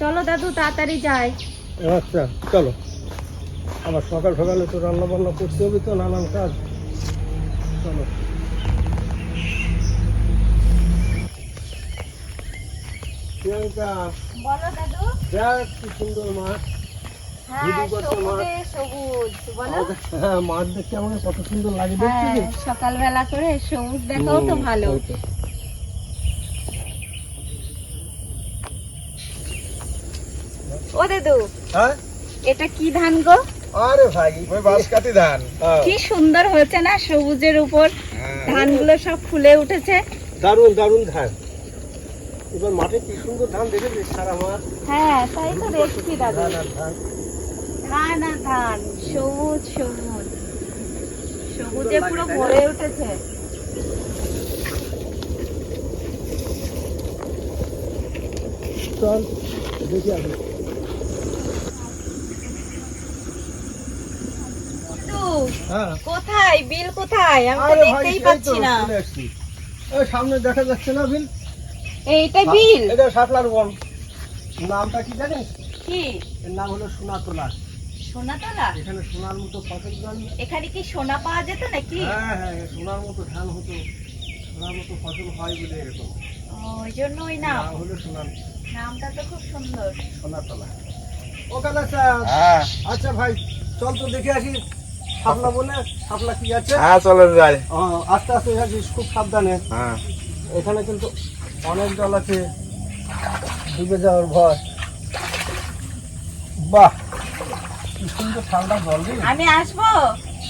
চলো দাদু তাড়াতাড়ি যাই। আচ্ছা চলো। আবার সকাল সকালে তো রান্না বান্না করতে হবে তো নানান কাজ। চলো। প্রিয়াঙ্কা বলো দাদু। দেখ কি সুন্দর মাঠ হ্যাঁ মাছ? হ্যাঁ মাঠ দেখতে আমাকে কত সুন্দর লাগে হ্যাঁ সকালবেলা করে সবুজ দেখাও তো ভালো। ও দাদু। হ্যাঁ? এটা কি ধান গো? আরে ভাই ওই বাঁশকাঠি ধান কি সুন্দর হয়েছে না সবুজের উপর? ধানগুলো সব ফুলে উঠেছে। দারুণ দারুণ ধান। এবার মাঠে কি সুন্দর ধান দেখেছিস সারা মাঠ? হ্যাঁ তাই তো দেখছি দাদু। ধান আর ধান। সবুজ সবুজ। সবুজে পুরো ভরে উঠেছে। চল দেখি আসি দাদু, হ্যাঁ কোথায়? বিল কোথায়? আমি তো দেখতেই পাচ্ছি না। ওই সামনে দেখা যাচ্ছে না বিল? এইটা বিল? এটা শাপলার বন। নামটা কি জানিস? কি? এর নাম হলো সোনাতলা। সোনাতলা? এখানে সোনার মতো ফসল জন্মে। এখানে কি সোনা পাওয়া যেত নাকি? হ্যাঁ হ্যাঁ সোনার মতো ধান হতো। সোনার মতো ফসল হয় বলে এরকম। ওই জন্য ওই নাম নাম হলো সোনার নামটা তো খুব সুন্দর। সোনাতলা। ওখানে আচ্ছা হ্যাঁ। আচ্ছা ভাই চল তো দেখে আসি। শাপলা বলে শাপলা কি আছে? হ্যাঁ চলেন যাই। আস্তে আস্তে যাচ্ছিস খুব সাবধানে। হ্যাঁ। এখানে কিন্তু অনেক জল আছে। ডুবে যাওয়ার ভয়। বাহ কি সুন্দর ঠান্ডা জল রে। আমি আসব?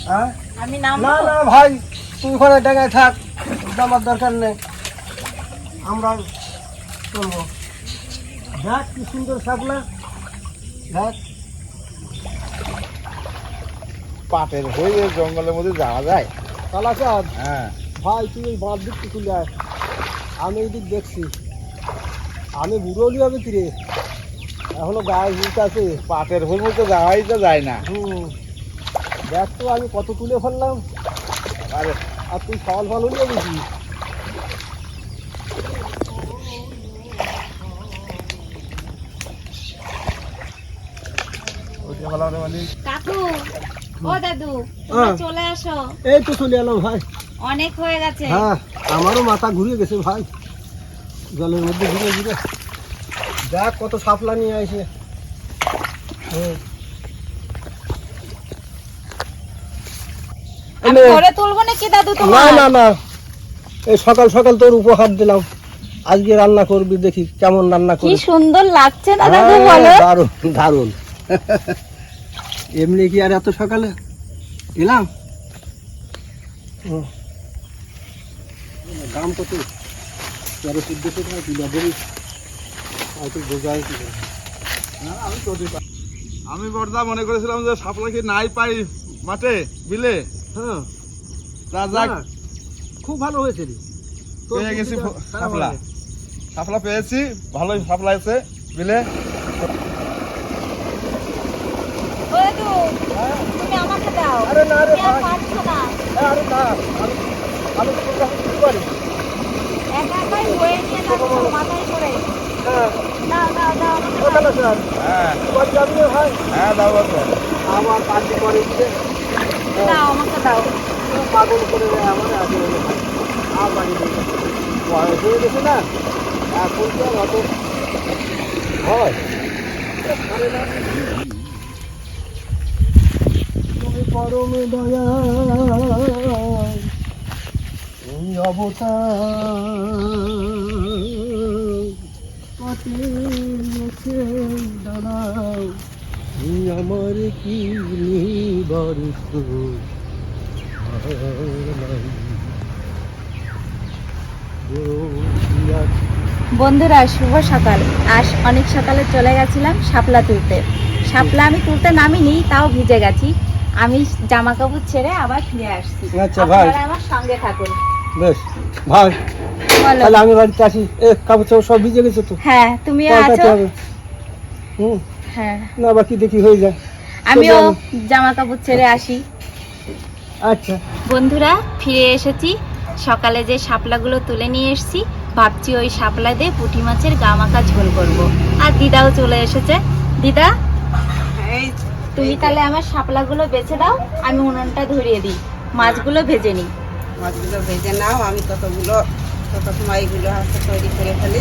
হ্যাঁ? আমি না নামবো? না ভাই তুই ঘরে ডাঙায় থাক। আমার দরকার নেই। আমরা চলবো। দেখ কি সুন্দর শাপলা দেখ। পাটের হয়ে জঙ্গলের মধ্যে যাওয়া যায়। কালাচাঁদ হ্যাঁ। ভাই তুই এই বাঁধ দিকটা চলে আয়। আমি এই দিক দেখছি। আমি বুড়ো হলি হবে কি রে এখনও গায়ে হুট আছে। পাটের হয়ে মতো যাওয়াই তো যায় না। হুম। দেখ তো আমি কত তুলে ফেললাম। আরে। আর তুই ফল ফল হলি মানে কাকু ও দাদু হ্যাঁ। চলে আসো। এই তো চলে এলাম ভাই। অনেক হয়ে গেছে। হ্যাঁ আমারও মাথা ঘুরে গেছে ভাই। জলের মধ্যে ঘুরে ঘুরে। দেখ কত সাপলা নিয়ে আসে আমি এনে- তুলবো না না না। এই সকাল সকাল তোর উপহার দিলাম। আজকে রান্না করবি দেখি কেমন রান্না কি করি। সুন্দর লাগছে হ্যাঁ, দারুণ দারুণ। এমনি কি আর এত সকালে? এলাম। দাম কত? তেরো চোদ্দশো টাকা কিলো দেবি হয়তো বোঝাই কি আমি তো আমি বর্দা মনে করেছিলাম যে সাপলা কি নাই পাই মাঠে বিলে? হ্যাঁ। তা যাক। খুব ভালো হয়েছে রে। পেয়ে গেছি। হয়নি। সাপলা পেয়েছি ভালোই সাপলা আছে বিলে। আমার কাজে করে দাও আমাকে দাও পাগল করে দেয় আমার আগে আর বাড়ি বয়স হয়ে গেছে না এখন কি আর হয় পরম এই আমার কি বন্ধুরা, শুভ সকাল। আজ অনেক সকালে চলে গেছিলাম শাপলা তুলতে। শাপলা আমি তুলতে নামিনি, তাও ভিজে গেছি। আমি জামা কাপড় ছেড়ে আবার ফিরে আসছি। আচ্ছা, ভাই। আমার সঙ্গে থাকুন। বেশ ভাই। তাহলে আমি বাড়িতে আসি। এ কাপড় চাপড় সব ভিজে গেছে তো? হ্যাঁ পাল্টাতে আছো? হুম। হ্যাঁ। না বাকি দেখি হয়ে যায়। আমিও জামা কাপড় ছেড়ে আসি। আচ্ছা। বন্ধুরা ফিরে এসেছি। সকালে যে শাপলাগুলো তুলে নিয়ে এসেছি ভাবছি ওই শাপলা দিয়ে পুঁটি মাছের গামাকা ঝোল করব। আর দিদাও চলে এসেছে। দিদা? এই তুমি তাহলে আমার শাপলাগুলো বেছে দাও আমি উনুনটা ধরিয়ে দিই। মাছগুলো ভেজে নিই। মাছগুলো ভেজে নাও আমি ততগুলো তত সময় এগুলো হচ্ছে তৈরি করে ফেলি।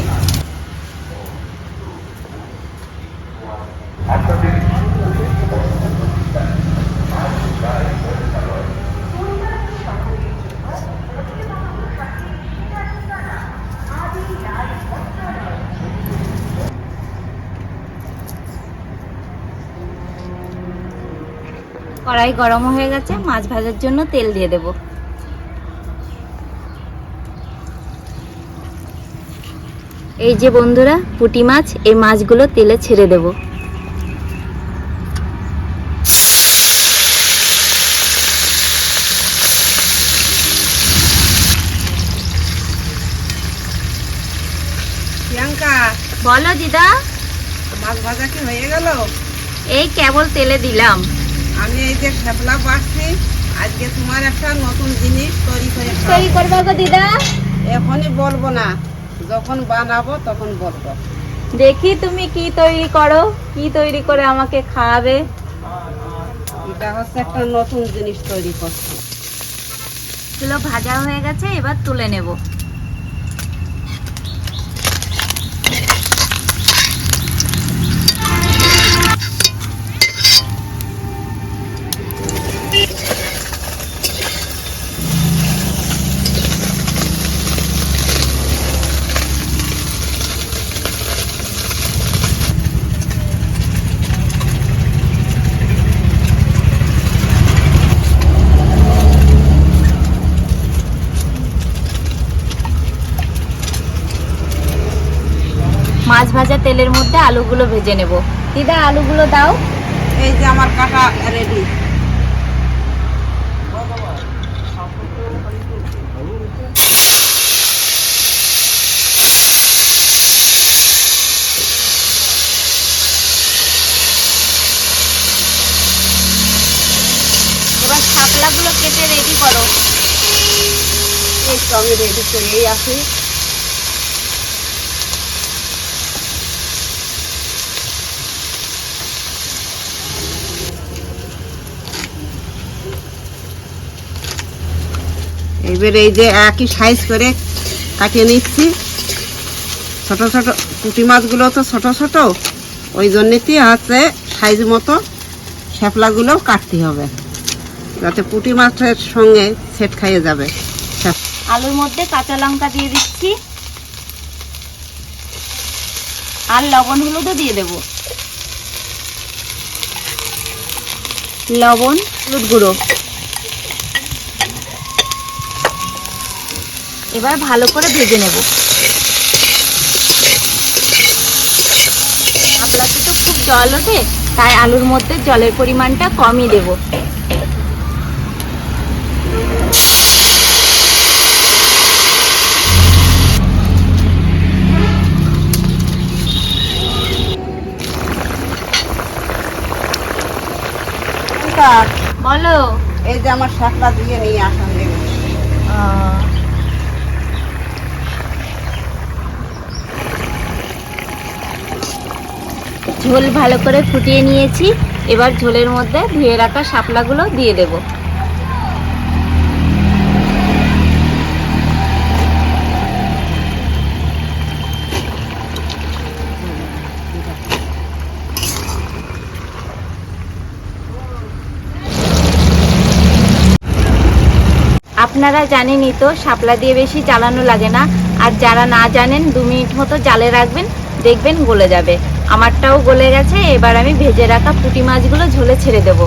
কড়াই গরম হয়ে গেছে মাছ ভাজার জন্য তেল দিয়ে দেব। এই যে বন্ধুরা পুঁটি মাছ এই মাছগুলো তেলে ছেড়ে দেব। বলো দিদা। মাছ ভাজা কি হয়ে গেল? এই কেবল তেলে দিলাম। যে খেপলা পাচ্ছি আজকে তোমার একটা নতুন জিনিস তৈরি করে তৈরি করব গো দিদা। এখনই বলব না যখন বানাবো তখন বলব। দেখি তুমি কি তৈরি করো কি তৈরি করে আমাকে খাওয়াবে। এটা হচ্ছে একটা নতুন জিনিস তৈরি করছি। ভাজা হয়ে গেছে এবার তুলে নেব মাছ ভাজা তেলের মধ্যে আলুগুলো ভেজে নেব। দিদা আলুগুলো দাও। এই যে আমার কাটা রেডি। এবার শাপলাগুলো কেটে রেডি করো। এই আমি রেডি করেই আসি। এবার এই যে একই সাইজ করে কাটিয়ে নিচ্ছি। ছোট ছোট পুঁটি মাছগুলো তো ছোট ছোট ওই জন্যেতে আছে সাইজ মতো শ্যাপলাগুলো কাটতে হবে। যাতে পুঁটি মাছের সঙ্গে সেট খাইয়ে যাবে। আলুর মধ্যে কাঁচা লঙ্কা দিয়ে দিচ্ছি। আর লবণ হলুদও দিয়ে দেব। লবণ হলুদ গুঁড়ো। এবার ভালো করে ভেজে নেব। আপনাকে তো খুব জল ওঠে তাই আলুর মধ্যে জলের পরিমাণটা কমই দেবো। বলো। এই যে আমার শাকটা দিয়ে নিয়ে আসা হয়ে গেছে আহ, ঝোল ভালো করে ফুটিয়ে নিয়েছি। এবার ঝোলের মধ্যে ধুয়ে রাখা শাপলাগুলো দিয়ে দেব। আপনারা জানেনই তো, শাপলা দিয়ে বেশি জ্বালানো লাগে না। আর যারা না জানেন, দু মিনিট মতো জালে রাখবেন, দেখবেন গলে যাবে। আমারটাও গলে গেছে, এবার আমি ভেজে রাখা পুঁটি মাছগুলো ঝোলে ছেড়ে দেব।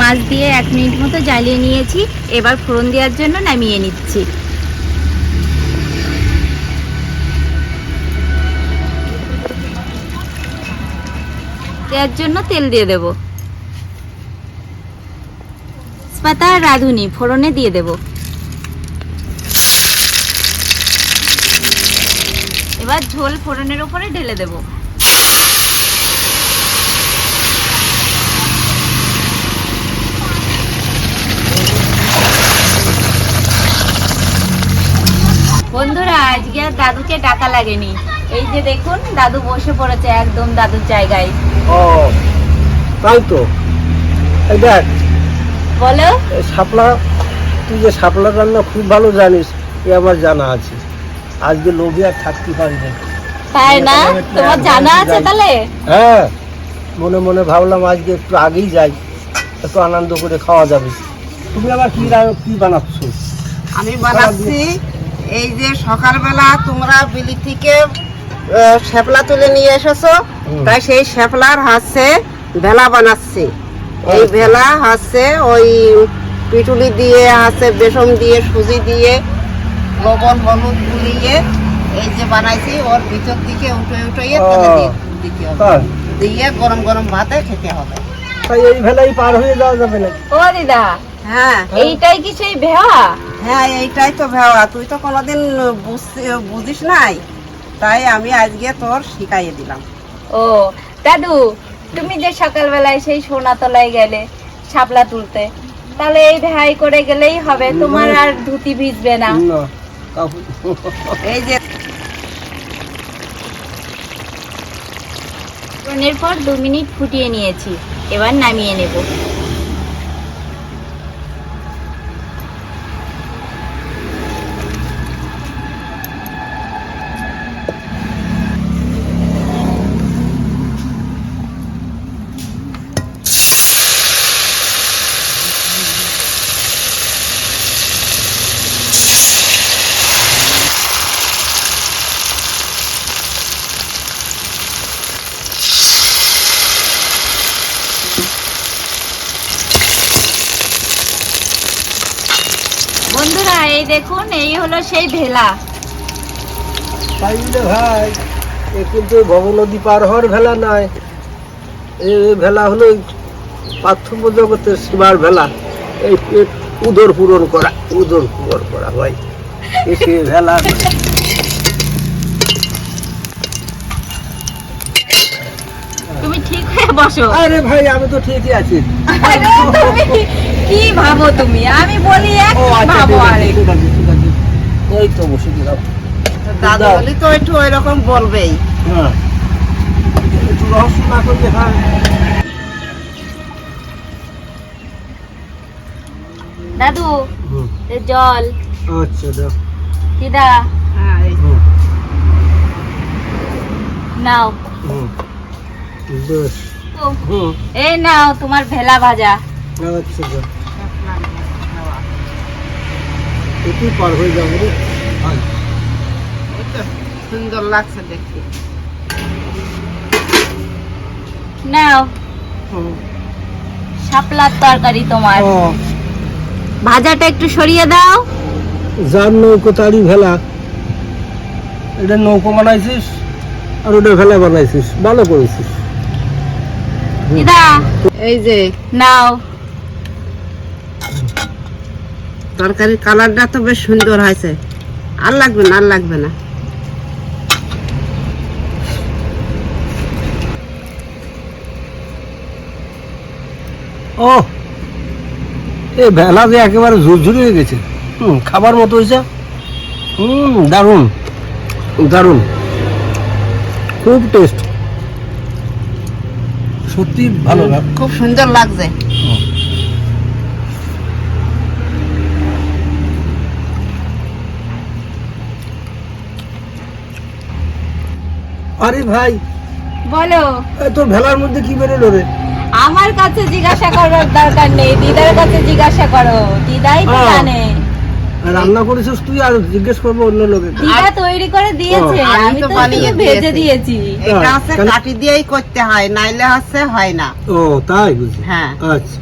মাছ দিয়ে এক মিনিট মতো জ্বালিয়ে নিয়েছি, এবার ফোড়ন দেওয়ার জন্য নামিয়ে নিচ্ছি। দেওয়ার জন্য তেল দিয়ে দেব। পাতা আর রাঁধুনি ফোড়নে দিয়ে দেব। এবার ঝোল ফোড়নের উপরে ঢেলে দেব। বন্ধুরা আজকে আর দাদুকে ডাকা লাগেনি। এই যে দেখুন দাদু বসে পড়েছে একদম দাদুর জায়গায়। ও তাই তো? এই দেখ বলো। শাপলা তুই যে শাপলা রান্না খুব ভালো জানিস এ আমার জানা আছে। আজকে লোভে আর থাকতে পারি না। তাই না? তোমার জানা আছে তাহলে? হ্যাঁ মনে মনে ভাবলাম আজকে একটু আগেই যাই। একটু আনন্দ করে খাওয়া যাবে। তুমি আবার কি কি বানাচ্ছ? আমি বানাচ্ছি এই যে সকালবেলা তোমরা বিলি থেকে শ্যাপলা তুলে নিয়ে এসেছ তাই সেই শ্যাপলার হাসে ভেলা বানাচ্ছি। এই আচ্ছা। ভেলা হাসে ওই পিটুলি দিয়ে হাসে বেসন দিয়ে সুজি দিয়ে লবণ হলুদ গুলিয়ে এই যে বানাইছি ওর ভিতর দিকে উঠে উঠে দিতে হবে। দিয়ে গরম গরম ভাতে খেতে হবে। তাই এই ভেলাই পার হয়ে যাওয়া যাবে না ও দিদা হ্যাঁ। এইটাই কি সেই ভেওয়া হ্যাঁ এইটাই তো ভেওয়া তুই তো কোনোদিন বুঝতে- বুঝিস নাই। তাই আমি আজকে তোর শিখাইয়ে দিলাম। ও দাদু তুমি যে সকালবেলায় সেই সোনাতলায় গেলে শাপলা তুলতে তাহলে এই ভেহাই করে গেলেই হবে। তোমার আর ধুতি ভিজবে না। না এই যে ফোড়নের পর দু মিনিট ফুটিয়ে নিয়েছি। এবার নামিয়ে নেব। বন্ধুরা এই দেখুন এই হলো সেই ভেলা। তাই ভাই এ কিন্তু ভব নদী পার হওয়ার ভেলা নয়। এই ভেলা হলো পার্থক্য জগতের সীমার ভেলা। এই উদর পূরণ করা উদর পূরণ করা ভাই। এ সে ভেলা তুমি ঠিক হয়ে বসো। আরে ভাই আমি তো ঠিকই আছি। কি ভাবো তুমি? আমি বলি এক আচ্ছা ভাবো আরেক। আছে এই তো বসে দিলাম দাদু বলি তো একটু ওই রকম বলবেই। হ্যাঁ। একটু রহস্য না করলে হ্যাঁ দাদু এ জল। আচ্ছা দাও। দিদা। হ্যাঁ নাও। হুম। বেশ। তো, হুম। এই নাও তোমার ভেলা ভাজা। আচ্ছা একটু পার হয়ে যাব। সুন্দর লাগছে দেখতে। নাও। শাপলার তরকারি তোমার। ভাজাটা একটু সরিয়ে দাও। যার নৌকো তারই ভেলা। এটা নৌকো বানাইছিস আর ওটা ভেলা বানাইছিস। ভালো করেছিস। এই যে নাও। তরকারির কালারটা তো বেশ সুন্দর হয়েছে। আর লাগবে না আর লাগবে না। ও এই বেলা যে একেবারে ঝুরঝুরি হয়ে গেছে। হুম খাবার মতো হয়েছে। হুম দারুণ। দারুণ। খুব টেস্ট সত্যি ভালো খুব সুন্দর লাগছে। আরে ভাই বলো। এ তোর ভেলার মধ্যে কি বেরোলো রে? আমার কাছে জিজ্ঞাসা করার দরকার নেই দিদার কাছে জিজ্ঞাসা করো। দিদাই তো জানে। রান্না করেছিস তুই আর জিজ্ঞেস করব অন্য লোকে। দিদা তৈরি করে দিয়েছে আমি তো বানিয়ে ভেজে দিয়েছি। দিয়েছি। এটা হচ্ছে কাটি দিয়েই করতে হয় নাইলে হচ্ছে হয় না। ও তাই বুঝি হ্যাঁ। আচ্ছা।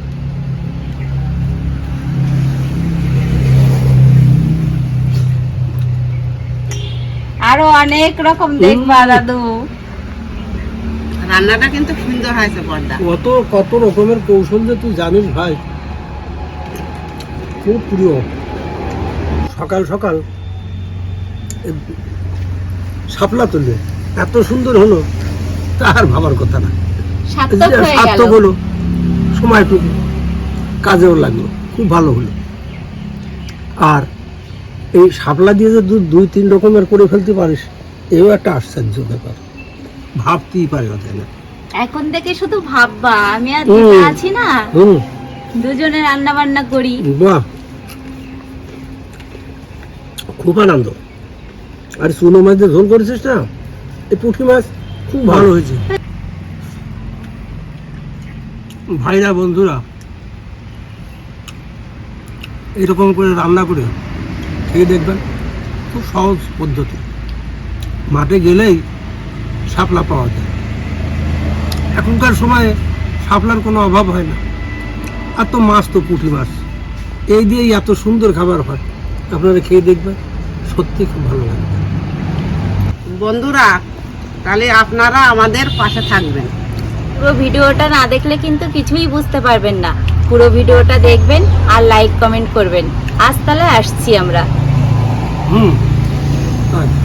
আরও অনেক রকম দেখবা দাদু। রান্নাটা কিন্তু সুন্দর হয়েছে বড়দা কত কত রকমের কৌশল যে তুই জানিস ভাই। খুব প্রিয়। সকাল সকাল। শাপলা তুললে এত সুন্দর হলো তার ভাবার কথা না। সার্থক হলো সময়টুকু কাজেও লাগল। খুব ভালো হলো। আর এই শাপলা দিয়ে যে দুই তিন রকমের করে ফেলতে পারিস এও একটা আশ্চর্য ব্যাপার। ভাবতেই পারে না তাই না এখন থেকে শুধু ভাববা আমি আর। আছি না। হুম। দুজনে রান্না বান্না করি। বাহ। খুব আনন্দ। আর চুনো মাছ দিয়ে ঝোল করেছিস না? এই পুঁটি মাছ খুব ভালো হয়েছে। ভাইরা বন্ধুরা এরকম করে রান্না করে খেয়ে দেখবেন খুব সহজ পদ্ধতি। মাঠে গেলেই শাপলা পাওয়া যায়। এখনকার সময়ে শাপলার কোনো অভাব হয় না। আর তো মাছ তো পুঁটি মাছ। এই দিয়েই এত সুন্দর খাবার হয়। আপনারা খেয়ে দেখবেন সত্যি খুব ভালো লাগবে। বন্ধুরা তাহলে আপনারা আমাদের পাশে থাকবেন। পুরো ভিডিওটা না দেখলে কিন্তু কিছুই বুঝতে পারবেন না। পুরো ভিডিওটা দেখবেন আর লাইক কমেন্ট করবেন। আজ তাহলে আসছি আমরা। হুম আচ্ছা